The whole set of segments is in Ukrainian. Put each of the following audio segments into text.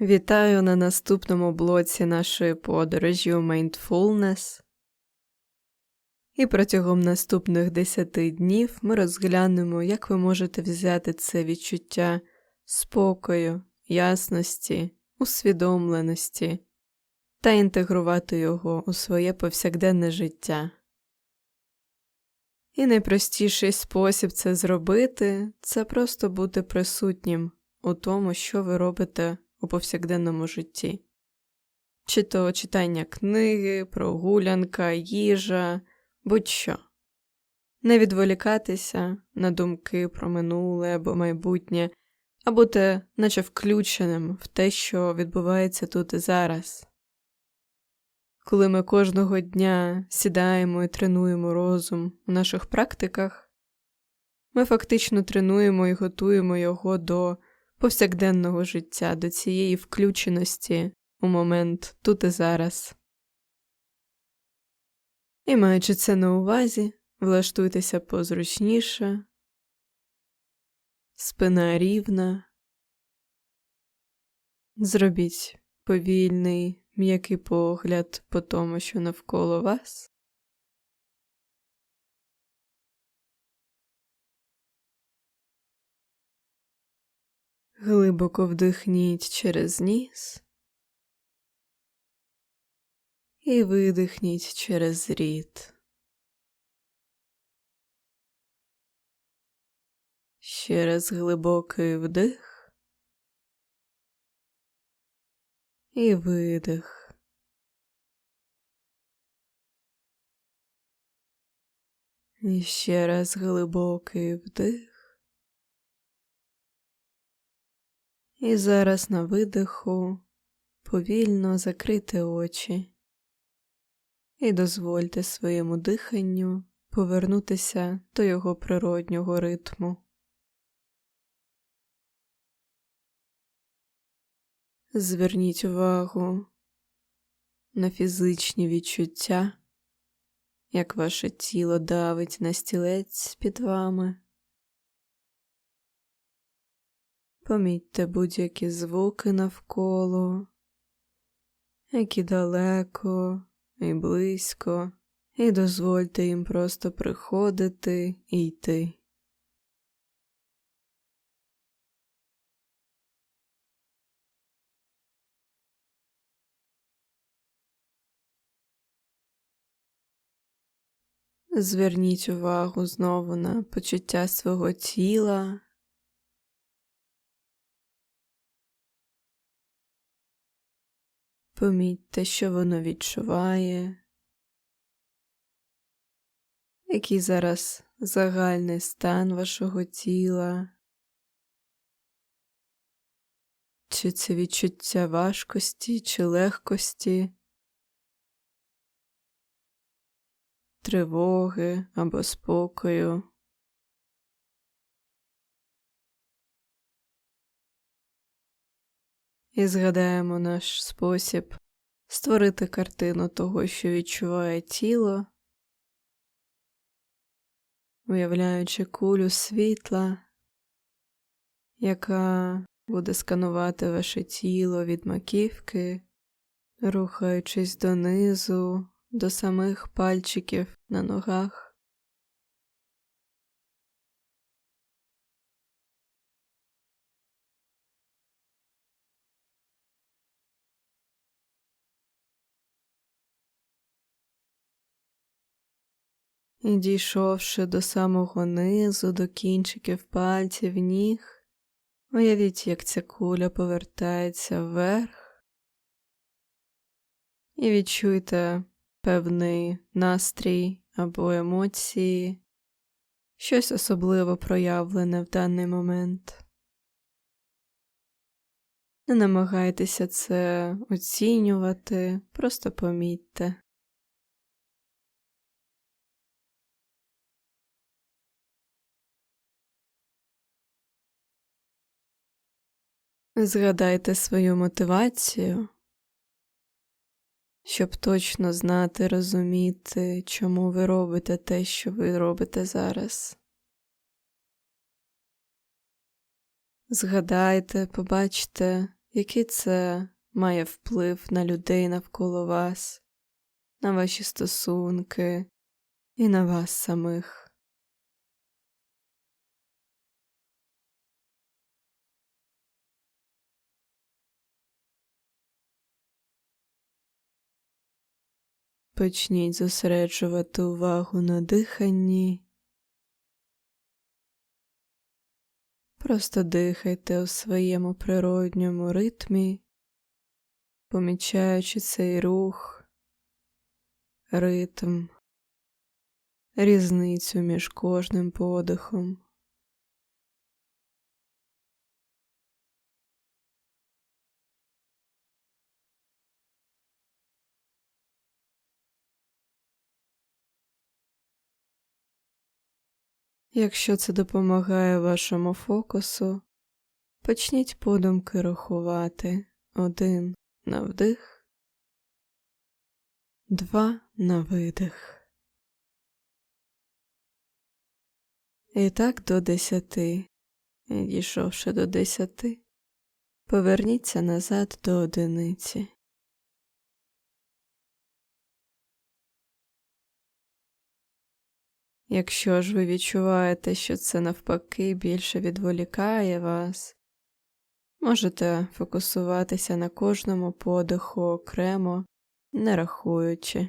Вітаю на наступному блоці нашої подорожі у Mindfulness. І протягом наступних 10 днів ми розглянемо, як ви можете взяти це відчуття спокою, ясності, усвідомленості та інтегрувати його у своє повсякденне життя. І найпростіший спосіб це зробити це просто бути присутнім у тому, що ви робите у повсякденному житті, чи то читання книги, прогулянка, їжа, будь-що. Не відволікатися на думки про минуле або майбутнє, а бути наче включеним в те, що відбувається тут і зараз. Коли ми кожного дня сідаємо і тренуємо розум у наших практиках, ми фактично тренуємо і готуємо його до повсякденного життя, до цієї включеності у момент тут і зараз. І маючи це на увазі, влаштуйтеся позручніше, спина рівна, зробіть повільний, м'який погляд по тому, що навколо вас. Глибоко вдихніть через ніс і видихніть через рід. Ще раз глибокий вдих і видих. І ще раз глибокий вдих. І зараз на видиху повільно закрити очі і дозвольте своєму диханню повернутися до його природнього ритму. Зверніть увагу на фізичні відчуття, як ваше тіло давить на стілець під вами. Помітьте будь-які звуки навколо, які далеко і близько, і дозвольте їм просто приходити і йти. Зверніть увагу знову на почуття свого тіла. Помітьте, що воно відчуває, який зараз загальний стан вашого тіла, чи це відчуття важкості чи легкості, тривоги або спокою. І згадаємо наш спосіб створити картину того, що відчуває тіло, уявляючи кулю світла, яка буде сканувати ваше тіло від маківки, рухаючись донизу, до самих пальчиків на ногах. І дійшовши до самого низу, до кінчиків пальців ніг, уявіть, як ця куля повертається вверх, і відчуйте певний настрій або емоції, щось особливо проявлене в даний момент. Не намагайтеся це оцінювати, просто помітьте. Згадайте свою мотивацію, щоб точно знати, розуміти, чому ви робите те, що ви робите зараз. Згадайте, побачте, який це має вплив на людей навколо вас, на ваші стосунки і на вас самих. Почніть зосереджувати увагу на диханні. Просто дихайте у своєму природньому ритмі, помічаючи цей рух, ритм, різницю між кожним подихом. Якщо це допомагає вашому фокусу, почніть подумки рахувати один на вдих, два на видих. І так до десяти. І дійшовши до десяти, поверніться назад до одиниці. Якщо ж ви відчуваєте, що це навпаки більше відволікає вас, можете фокусуватися на кожному подиху окремо, не рахуючи.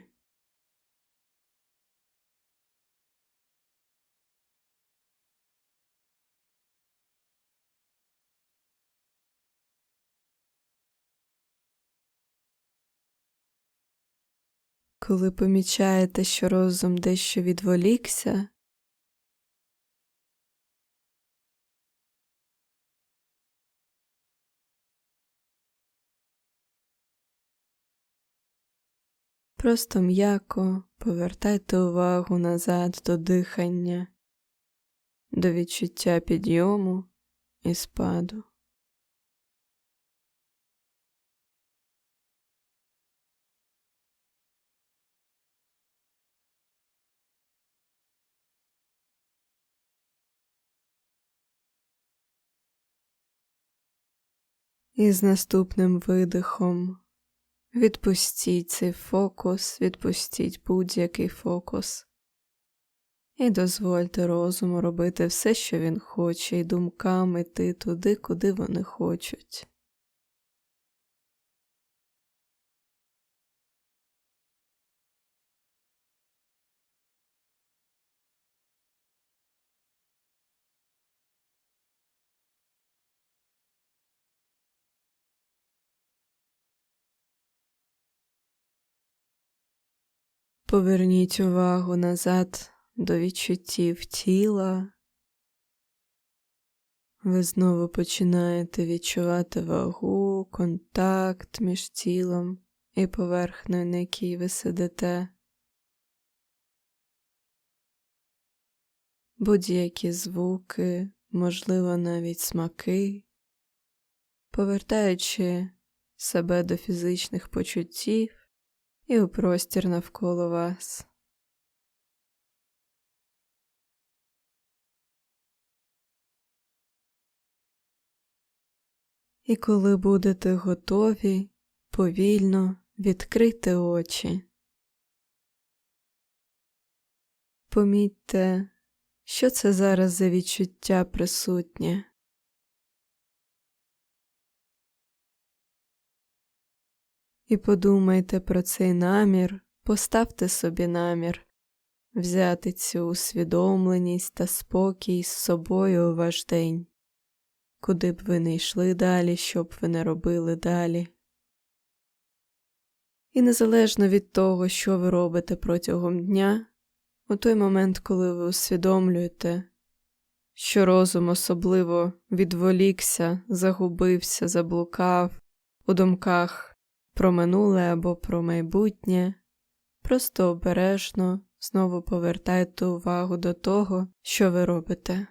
Коли помічаєте, що розум дещо відволікся, просто м'яко повертайте увагу назад до дихання, до відчуття підйому і спаду. І з наступним видихом відпустіть цей фокус, відпустіть будь-який фокус. І дозвольте розуму робити все, що він хоче, і думкам іти туди, куди вони хочуть. Поверніть увагу назад до відчуттів тіла. Ви знову починаєте відчувати вагу, контакт між тілом і поверхнею, на якій ви сидите. Будь-які звуки, можливо, навіть смаки, повертаючи себе до фізичних почуттів і у простір навколо вас. І коли будете готові, повільно відкрити очі. Помітьте, що це зараз за відчуття присутнє. І подумайте про цей намір, поставте собі намір, взяти цю усвідомленість та спокій з собою у ваш день, куди б ви не йшли далі, що б ви не робили далі. І незалежно від того, що ви робите протягом дня, у той момент, коли ви усвідомлюєте, що розум особливо відволікся, загубився, заблукав у думках про минуле або про майбутнє, просто обережно знову повертайте увагу до того, що ви робите.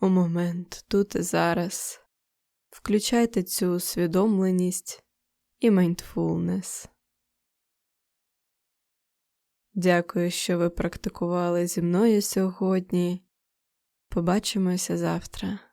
У момент тут і зараз. Включайте цю усвідомленість і майндфулнес. Дякую, що ви практикували зі мною сьогодні. Побачимося завтра.